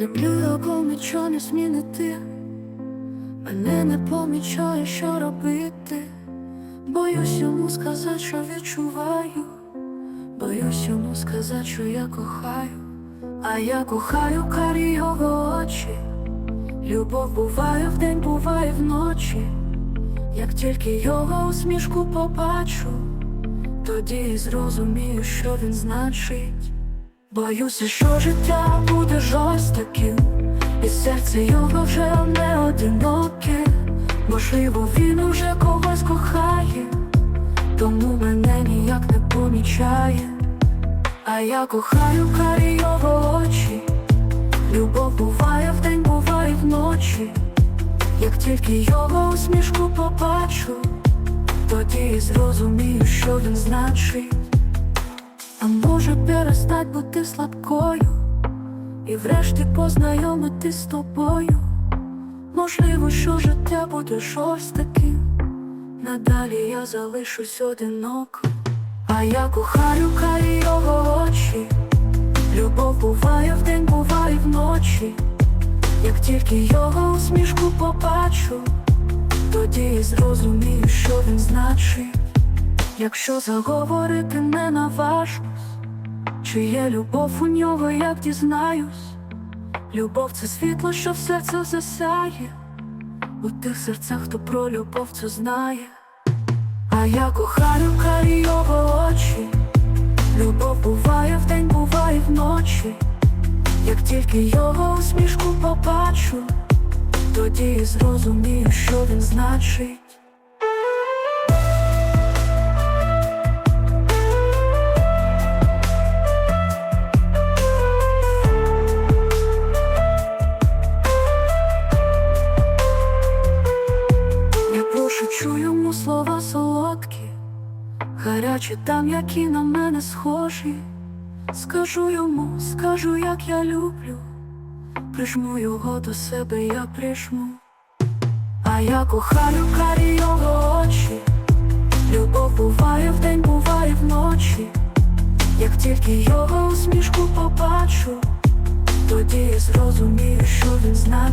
Люблю його нічого не змінити. Мене не помічає, що робити. Боюсь йому сказати, що відчуваю. Боюсь йому сказати, що я кохаю, а я кохаю карі його очі. Любов буває вдень, буває вночі. Як тільки його усмішку побачу, тоді зрозумію, що він значить. Боюся, що життя буде жорстоким, і серце його вже не одиноке. Можливо, він уже когось кохає, тому мене ніяк не помічає. А я кохаю карі його очі. Любов буває вдень, буває вночі. Як тільки його усмішку побачу, тоді і зрозумію, що він значить. А може перестать бути слабкою? І врешті познайомитись з тобою. Можливо, що життя буде жорстоким Надалі я залишусь одиноко А я кохаю карі його очі. Любов буває вдень, буває вночі. Як тільки його усмішку побачу Тоді і зрозумію, що він значить Якщо заговорити не наважусь, чи є любов у нього, як дізнаюсь, любов це світло, що в серце засяє, у тих серцях, хто про любов це знає, а я кохаю карі його очі, любов буває вдень, буває вночі, як тільки його усмішку побачу, тоді і зрозумію, що він значить. Гарячі там, які на мене схожі. Скажу йому, скажу, як я люблю, прижму його до себе, я прижму. А я кохаю карі його очі. Любов буває вдень, буває вночі. Як тільки його усмішку побачу, тоді і зрозумію, що він значить.